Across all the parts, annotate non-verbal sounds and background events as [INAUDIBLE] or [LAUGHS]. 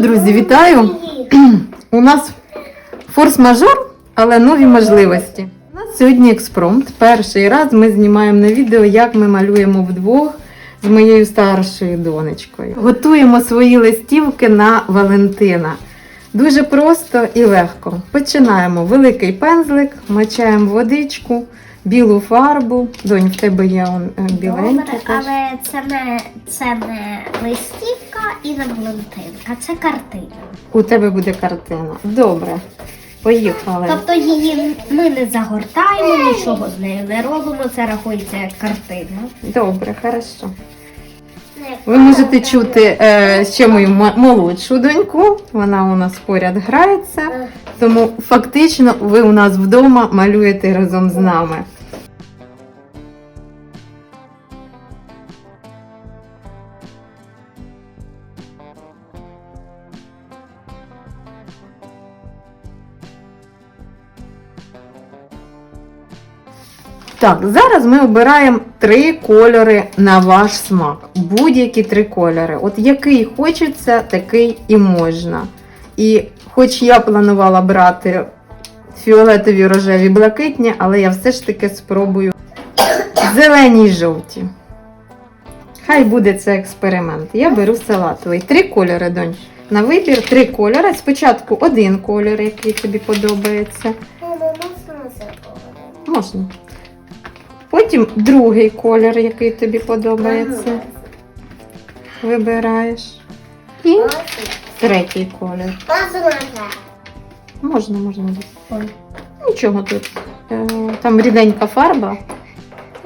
друзі, вітаю! У нас форс-мажор, але нові можливості. У нас сьогодні експромт. Перший раз ми знімаємо на відео, як ми малюємо вдвох з моєю старшою донечкою. Готуємо свої листівки на Валентина. Дуже просто і легко. Починаємо великий пензлик, мочаємо водичку, білу фарбу. Донь, в тебе є он, е. Добре, теж. але це не, це не листівка і не Валентинка, це картина. У тебе буде картина. Добре. Поїхали. Тобто її ми не загортаємо, нічого з нею не робимо, це рахується як картина. Добре, хорошо. Ви можете чути е, ще мою молодшу доньку. Вона у нас поряд грається. Тому фактично ви у нас вдома малюєте разом з нами. Так, зараз ми обираємо три кольори на ваш смак. Будь-які три кольори. От який хочеться, такий і можна. І хоч я планувала брати фіолетові, рожеві, блакитні, але я все ж таки спробую зелені й жовті. Хай буде це експеримент. Я беру салатовий. Три кольори, донь. На вибір три кольори. Спочатку один колір, який тобі подобається. Можна. Потім другий колір, який тобі подобається. Вибираєш. І третій колір. Можна, можна. Нічого тут. Е, Там ріденька фарба,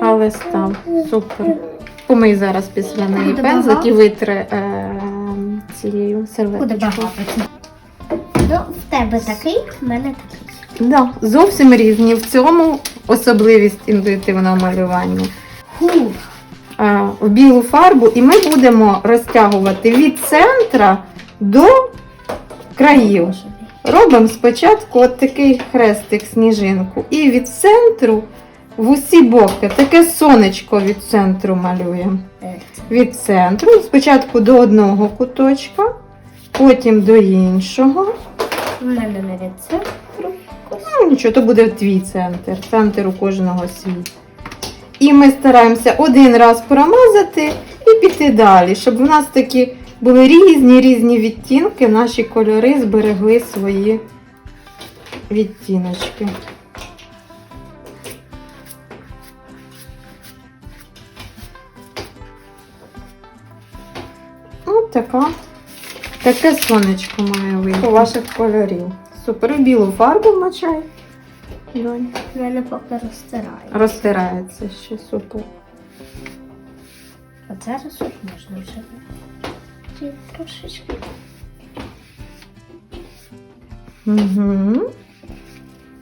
але став. Супер. Помий зараз після неї пензлик і витри е, цією серветочкою. Ну, в тебе такий, в мене такий. Да, зовсім різні. В цьому особливість інтуїтивного малювання. В білу фарбу, і ми будемо розтягувати від центра до країв. Робимо спочатку от такий хрестик сніжинку. І від центру в усі боки таке сонечко від центру малюємо. Від центру спочатку до одного куточка, потім до іншого. В мене від центру. Ну, нічого, то буде твій центр, центр у кожного свій. І ми стараємося один раз промазати і піти далі, щоб у нас такі були різні різні відтінки, наші кольори зберегли свої відтіночки. Ось така. Таке сонечко має вийти у ваших кольорів. Супер. І білу фарбу вмочай. В мене поки розтирається. Розтирається ще супер. А зараз от можна вже. Чи Трошечки. Угу.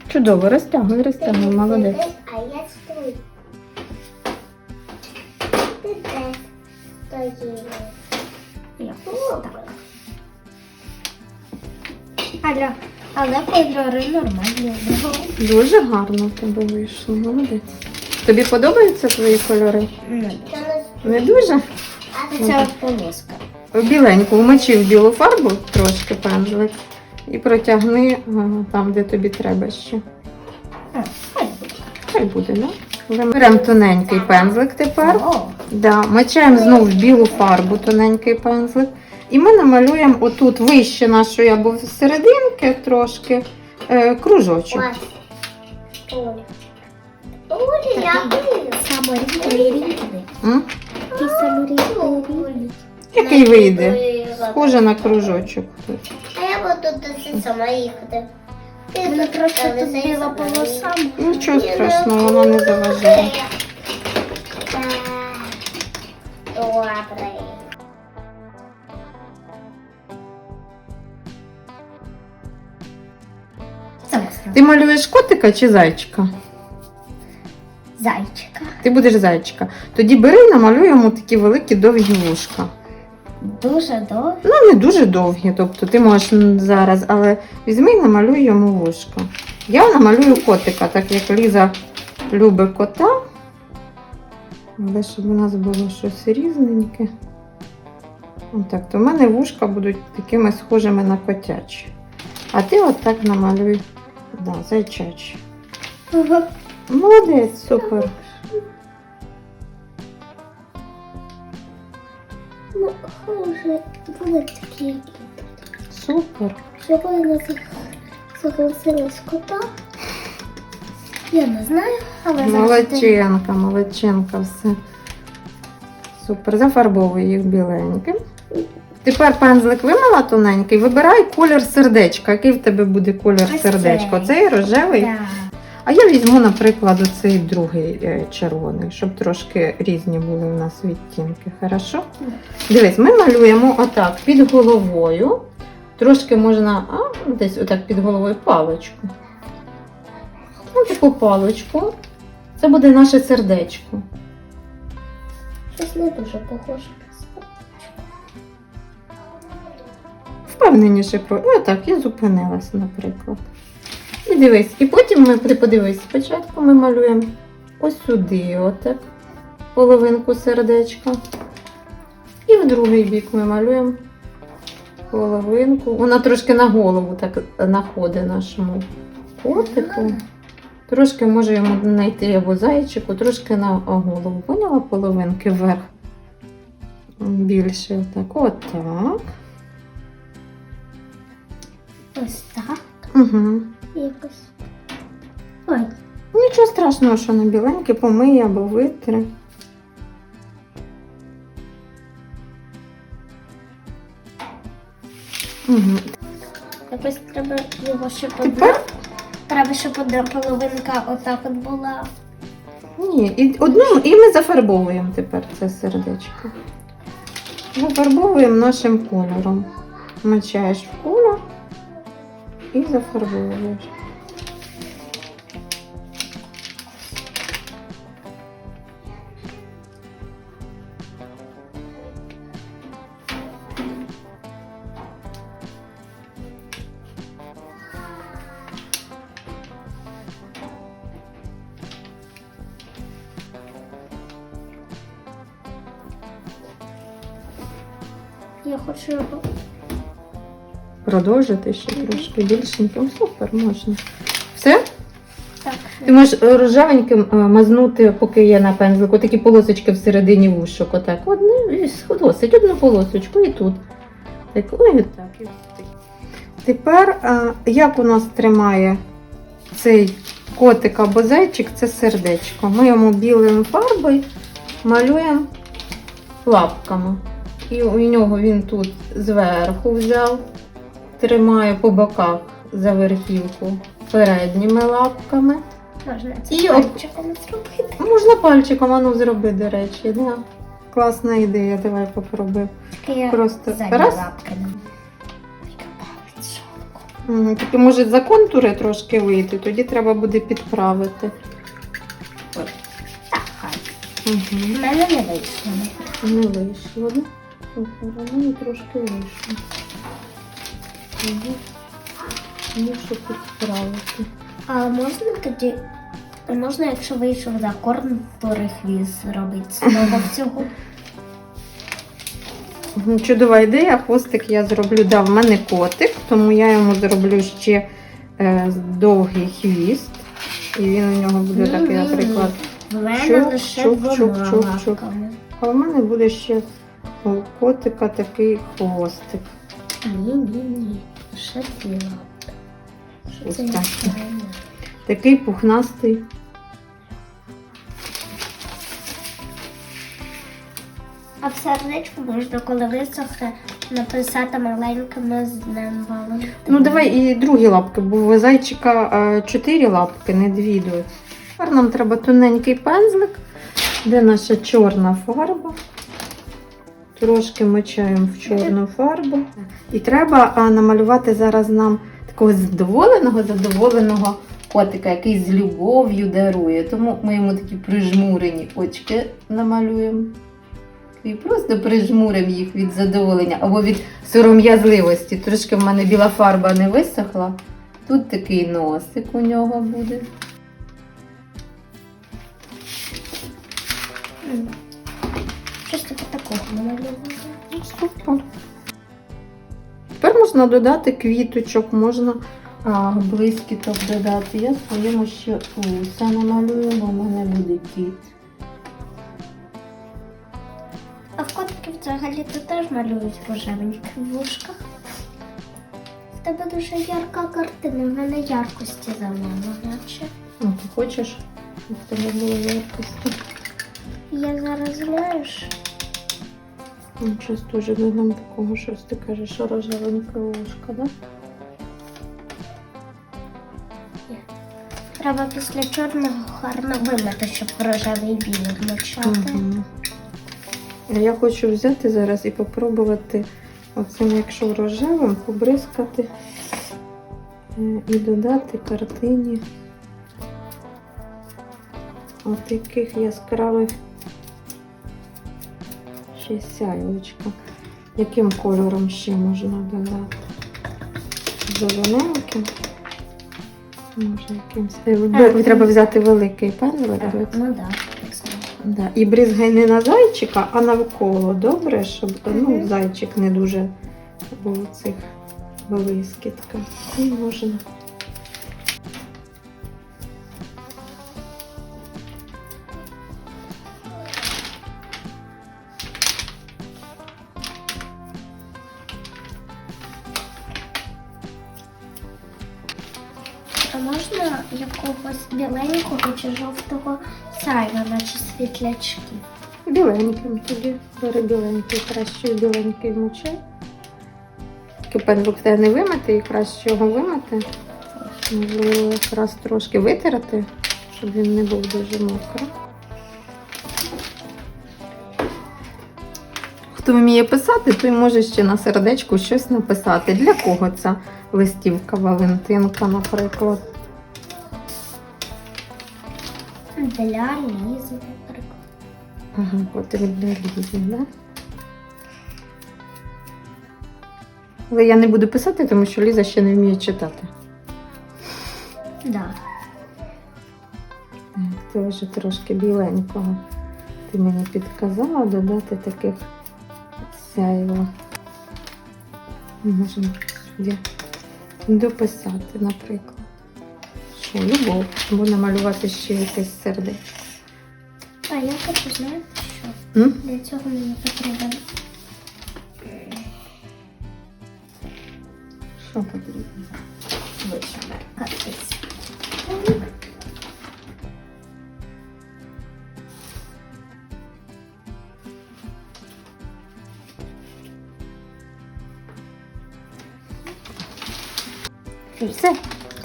Чудово, розтягуй, розтягуй, молодець. Але кольори нормальні. Дуже гарно в тебе вийшло, молодець. Тобі подобаються твої кольори? Не. Не дуже? Це полоска. Біленьку вмочи в білу фарбу трошки пензлик і протягни там, де тобі треба ще. Хай буде. Да? Беремо тоненький пензлик тепер. Да, мочаємо знову в білу фарбу тоненький пензлик. І ми намалюємо отут вище нашої або серединки трошки е, кружочок. Ось. Оля. Оля, я бою. М? Який вийде? Схоже на кружочок. А я буду досить сама їхати. Ти трошки тут біла полоса. Нічого страшного, воно не заважає. Ти малюєш котика чи зайчика? Зайчика. Ти будеш зайчика. Тоді бери і намалюємо такі великі довгі вушка. Дуже довго. Ну, не дуже довгі, тобто ти можеш зараз, але візьми і намалюй йому вушка. Я намалюю котика, так як Ліза любить кота. Але щоб у нас було щось різненьке. Отак, то в мене вушка будуть такими схожими на котячі. А ти отак намалюй. Да, зайчачі. Ага. Молодець, супер. Ну, хай вже були такі. Супер. Сьогодні нас согласилась кота. Я не знаю, але. Молодчинка, молодчинка, все. Супер, зафарбовуй їх біленьким. Тепер пензлик вимила тоненький, вибирай колір сердечка. Який в тебе буде колір Ось сердечка? цей. Рожевий. Да. А я візьму, наприклад, оцей другий е, червоний, щоб трошки різні були у нас відтінки. Хорошо? Дивись, ми малюємо отак під головою. Трошки можна а, десь отак під головою паличку. Ось таку паличку. Це буде наше сердечко. Щось не дуже похоже. Впевненіше про. І отак, я зупинилась, наприклад. І дивись, і потім ми подивись, спочатку ми малюємо ось сюди, отак, половинку сердечка. І в другий бік ми малюємо половинку. Вона трошки на голову так находить нашому котику. Трошки може йому знайти або зайчику, трошки на голову. Поняла половинки вверх. Більше отак. Отак. Ось так. Угу. Якось. Ой, Нічого страшного, що на біленьке помиє або витри. Угу. якось треба його ще подати. Треба, щоб одна половинка отак от була. ні, і одну, і ми зафарбовуємо тепер це сердечко. Зафарбовуємо нашим кольором. Мочаєш в колір і зафарбовуєш. Я хочу його. Продовжити ще трошки більшеньким. Супер, можна. Все? Так. Ти можеш е, рожевеньким е, мазнути, поки є на пензлику, такі полосочки всередині вушок. Отак. Одне і досить, одну полосочку і тут. Так, ой, і тут. Тепер, е, як у нас тримає цей котик або зайчик, це сердечко. Ми йому білою фарбою малюємо лапками. І у нього він тут зверху взяв, тримає по боках за верхівку передніми лапками. Можна І пальчиком зробити. Можна пальчиком, ану зроби, до речі. Да. Класна ідея, давай попробуй. Тільки я Просто задні раз. Тільки палець жалко. Мгм, Тільки може за контури трошки вийти, тоді треба буде підправити. Так, хай. Угу. В мене не вийшло. Не вийшло, да? Супер, а трошки вийшло. Угу. Мушу підправити. А можна тоді. а Можна, якщо вийшов за контури хвіст зробити знову [LAUGHS] всього. Чудова ідея, хвостик я зроблю. Да, в мене котик, тому я йому зроблю ще е, довгий хвіст. І він у нього буде такий, Мгм. наприклад. Чук, лише чук, двома чук, чук, чук. А в мене буде ще у котика такий хвостик. Ні, ні, ні. Лише дві лапки. Що Ось це так. неправильно? Такий пухнастий. А в сердечку можна, коли висохне, написати маленькими з днем Валентина. Ну давай і другі лапки, бо у зайчика е, чотири лапки, не дві. дось. Тепер нам треба тоненький пензлик, де наша чорна фарба. Трошки мочаємо в чорну фарбу. І треба намалювати зараз нам такого задоволеного, задоволеного котика, який з любов'ю дарує. Тому ми йому такі прижмурені очки намалюємо. І просто прижмуримо їх від задоволення або від сором'язливості. Трошки в мене біла фарба не висохла. Тут такий носик у нього буде. Супер. Тепер можна додати квіточок, можна а, блискіток додати. Я своєму ще уса намалюю, бо в мене буде кіт. А в котиків взагалі то теж малюють рожевенькі в вушках. В тебе дуже ярка картина, в мене яркості замало, наче. А ти хочеш, щоб в тебе було яркості? Я зараз знаєш. Щось теж додам такого, щось ти кажеш, що рожевенька ложка, да? Треба після чорного гарно вимити, щоб рожевий білий вмочати. Мгм. А Я хочу взяти зараз і попробувати оцим, якщо рожевим, побризкати е, і додати картині от таких яскравих ще сяйлочка. Яким кольором ще можна додати? Зелененьким. Може, якимсь. Е, ви- Треба взяти великий пензлик. Так, ну так. Да. І бризгай не на зайчика, а навколо. Добре, щоб ну, зайчик не дуже був цих блискітках. І можна. Можна якогось біленького чи жовтого сяйва, наче світлячки? Біленьким тоді. Бери біленький, краще біленький мочай. Кипензик в тебе не вимити і краще його вимити. Можливо, якраз трошки витерти, щоб він не був дуже мокрий. Хто вміє писати, той може ще на сердечку щось написати. Для кого ця листівка Валентинка, наприклад. Для Лізи, наприклад. Ага, потім для різні, да? Але я не буду писати, тому що Ліза ще не вміє читати. Да. Так, Це вже трошки біленького. Ти мені підказала додати таких сяйво. Можемо дописати, наприклад. Що, любов, або намалювати ще якесь сердечко. А я хочу, знаєте що? М? Для цього мені потрібен Що потрібно? І все.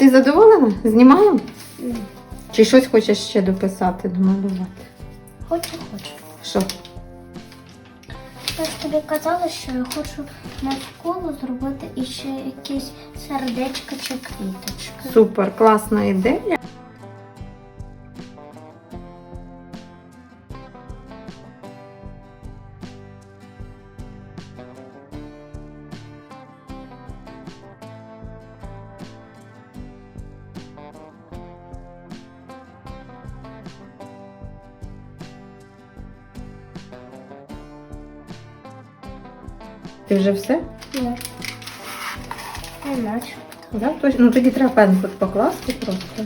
Ти задоволена? Знімаємо? Ні. Чи щось хочеш ще дописати, домалювати? Хочу, хочу. Що? Я ж тобі казала, що я хочу навколо зробити іще якісь сердечка чи квіточки. Супер, класна ідея. Ти вже все? Ні. Не наче. Да? Ну тоді треба пензлик покласти просто.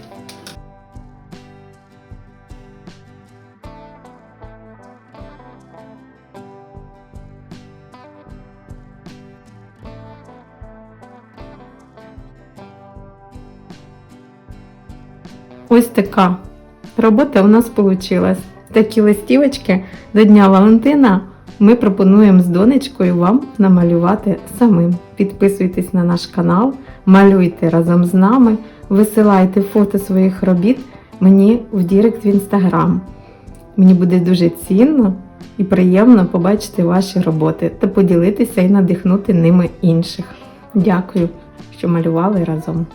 Ось така робота у нас вийшла. Такі листівочки до Дня Валентина ми пропонуємо з донечкою вам намалювати самим. Підписуйтесь на наш канал, малюйте разом з нами, висилайте фото своїх робіт мені в Дірект в інстаграм. Мені буде дуже цінно і приємно побачити ваші роботи та поділитися і надихнути ними інших. Дякую, що малювали разом.